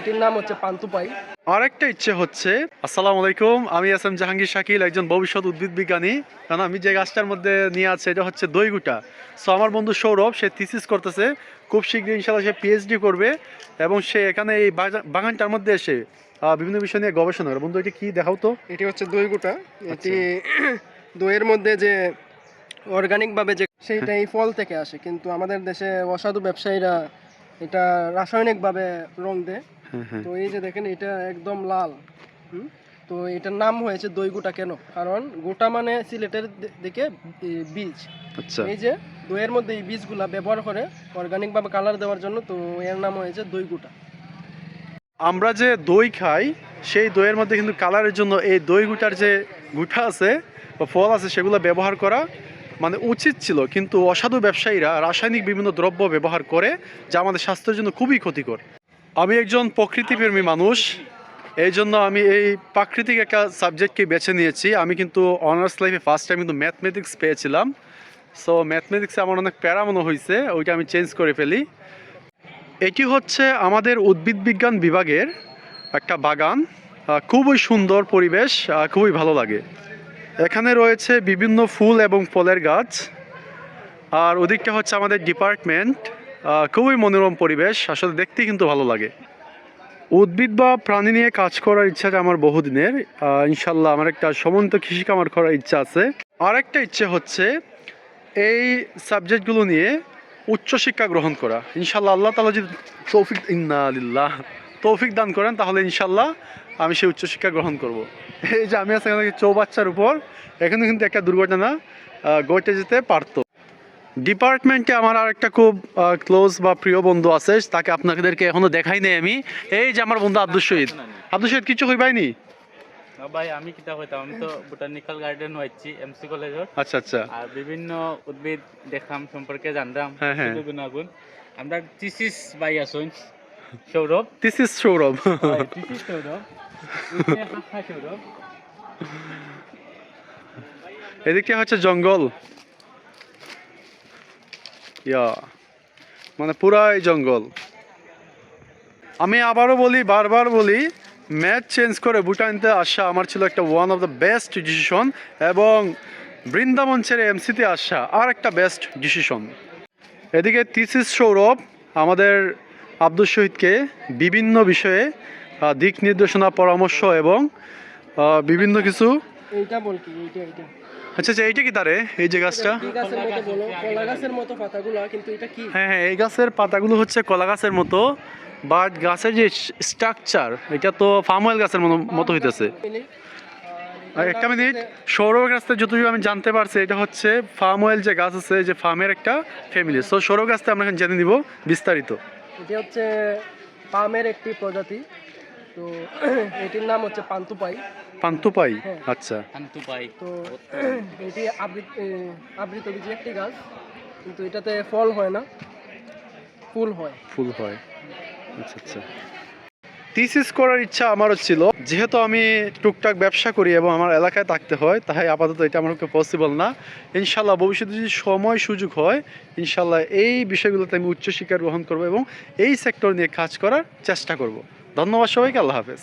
এটির নাম হচ্ছে পান্তুপাই আরেকটা ইচ্ছে হচ্ছে আসসালামু আলাইকুম আমি এস এম জাহাঙ্গীর শাকিল একজন ভবিষ্যৎ উদ্ভিদ বিজ্ঞানী। কারণ আমি যে গাছটার মধ্যে নিয়ে আছে এটা হচ্ছে দইগুটা। সো আমার বন্ধু সৌরভ সে থিসিস করতেছে খুব শীঘ্রই ইনশাল্লাহ সে পিএইচডি করবে এবং সে এখানে এই বাগানটার মধ্যে এসে বিভিন্ন বিষয় নিয়ে গবেষণা করে। বন্ধু এটা কি দেখাও তো? এটি হচ্ছে দই গোটা এটি দইয়ের মধ্যে যে অর্গানিকভাবে যে সেইটা এই ফল থেকে আসে। কিন্তু আমাদের দেশে অসাধু ব্যবসায়ীরা এটা রাসায়নিক ভাবে রং দেয়। তো এই যে দেখেন এটা একদম লাল হুম? তো এটার নাম হয়েছে দই গোটা কেন? কারণ গোটা মানে সিলেটের দিকে বীজ। আচ্ছা। এই যে দইয়ের মধ্যে এই বীজগুলা ব্যবহার করে অর্গানিক ভাবে কালার দেওয়ার জন্য তো এর নাম হয়েছে দই গোটা আমরা যে দই খাই সেই দইয়ের মধ্যে কিন্তু কালারের জন্য এই দই গুটার যে গুঠা আছে বা ফল আছে সেগুলো ব্যবহার করা মানে উচিত ছিল, কিন্তু অসাধু ব্যবসায়ীরা রাসায়নিক বিভিন্ন দ্রব্য ব্যবহার করে, যা আমাদের স্বাস্থ্যের জন্য খুবই ক্ষতিকর। আমি একজন প্রকৃতিপ্রেমী মানুষ এই জন্য আমি এই প্রাকৃতিক একটা সাবজেক্টকে বেছে নিয়েছি। আমি কিন্তু অনার্স লাইফে ফার্স্ট টাইম কিন্তু ম্যাথমেটিক্স পেয়েছিলাম। সো ম্যাথমেটিক্সে আমার অনেক প্যারা মনে হয়েছে ওইটা আমি চেঞ্জ করে ফেলি। এটি হচ্ছে আমাদের উদ্ভিদ বিজ্ঞান বিভাগের একটা বাগান। খুবই সুন্দর পরিবেশ খুবই ভালো লাগে। এখানে রয়েছে বিভিন্ন ফুল এবং ফলের গাছ। আর ওদিকটা হচ্ছে আমাদের ডিপার্টমেন্ট খুবই মনোরম পরিবেশ, আসলে দেখতে কিন্তু ভালো লাগে। উদ্ভিদ বা প্রাণী নিয়ে কাজ করার ইচ্ছাটা আমার বহুদিনের ইনশাল্লাহ আমার একটা সমন্ত কৃষি কামার করার ইচ্ছা আছে। আর একটা ইচ্ছে হচ্ছে এই সাবজেক্টগুলো নিয়ে উচ্চশিক্ষা গ্রহণ করা। ইনশাল্লাহ আল্লাহ তালা যদি তৌফিক, ইন্না আলিল্লাহ তৌফিক দান করেন তাহলে ইনশাল্লাহ আমি সেই উচ্চশিক্ষা গ্রহণ করব। এই যে আমি এখানে চৌবাচ্চার উপর এখানে কিন্তু একটা দুর্ঘটনা ঘটে যেতে পারতো। ডিপার্টমেন্টে আমার আর একটা খুব ক্লোজ বা প্রিয় বন্ধু আছে তাকে আপনাদেরকে এখনও দেখাই নাই আমি। এই যে আমার বন্ধু আব্দুল শহীদ। আব্দুল শহীদ কিছু হইবাইনি? ভাই আমি কিতা আমি তো বোটানিক্যাল গার্ডেন হইছি এমসি কলেজত। আচ্ছা আচ্ছা। আর বিভিন্ন উদ্ভিদ দেখলাম সম্পর্কে জানলাম হ্যাঁ, হ্যাঁ। আমরা বাই আসুন Sourav this is Sourav thesis Sourav উঠে হাসা সৌরভ এদিকে হচ্ছে জঙ্গল। ইয়া মানে পুরাই জঙ্গল। আমি আবারও বলি বারবার বলি ম্যাচ চেঞ্জ করে ভুটানতে আসা আমার ছিল একটা one of the best decision এবং বৃন্দাবন ছেড়ে এমসিতে আসা আর একটা বেস্ট ডিসিশন এদিকে তিসিস সৌরভ আমাদের আব্দুল শহীদকে বিভিন্ন বিষয়ে দিক নির্দেশনা পরামর্শ এবং বিভিন্ন কিছু এইটা বল কি এইটা এইটা। আচ্ছা আচ্ছা এইটা কি তারে? এই যে গাছটা? হ্যাঁ হ্যাঁ এই গাছের পাতাগুলো হচ্ছে কলা গাছের মতো বাট গাছের যে স্ট্রাকচার এটা তো ফার্ম অয়েল গাছের মতো হইতেছে। একটা মিনিট সৌরভ গাছটা যতটুকু আমি জানতে পারছি এটা হচ্ছে ফার্ম অয়েল যে গাছ আছে যে ফার্মের একটা ফ্যামিলি সো সৌরভ গাছটা আমরা এখন জেনে নিব বিস্তারিত। এটি হচ্ছে পামের একটি প্রজাতি। তো এটির নাম হচ্ছে পান্তুপাই। পান্তুপাই হ্যাঁ। আচ্ছা। শান্তু পাই তো এটি আবৃত আবৃত একটি গাছ কিন্তু এটাতে ফল হয় না ফুল হয়। ফুল হয়। আচ্ছা আচ্ছা। থিসিস করার ইচ্ছা আমারও ছিল। যেহেতু আমি টুকটাক ব্যবসা করি এবং আমার এলাকায় থাকতে হয়, তাই আপাতত এটা আমার পসিবল না। ইনশাল্লাহ ভবিষ্যতে যদি সময় সুযোগ হয় ইনশাল্লাহ এই বিষয়গুলোতে আমি উচ্চশিক্ষা গ্রহণ করব এবং এই সেক্টর নিয়ে কাজ করার চেষ্টা করব। ধন্যবাদ সবাইকে, আল্লাহ হাফেজ।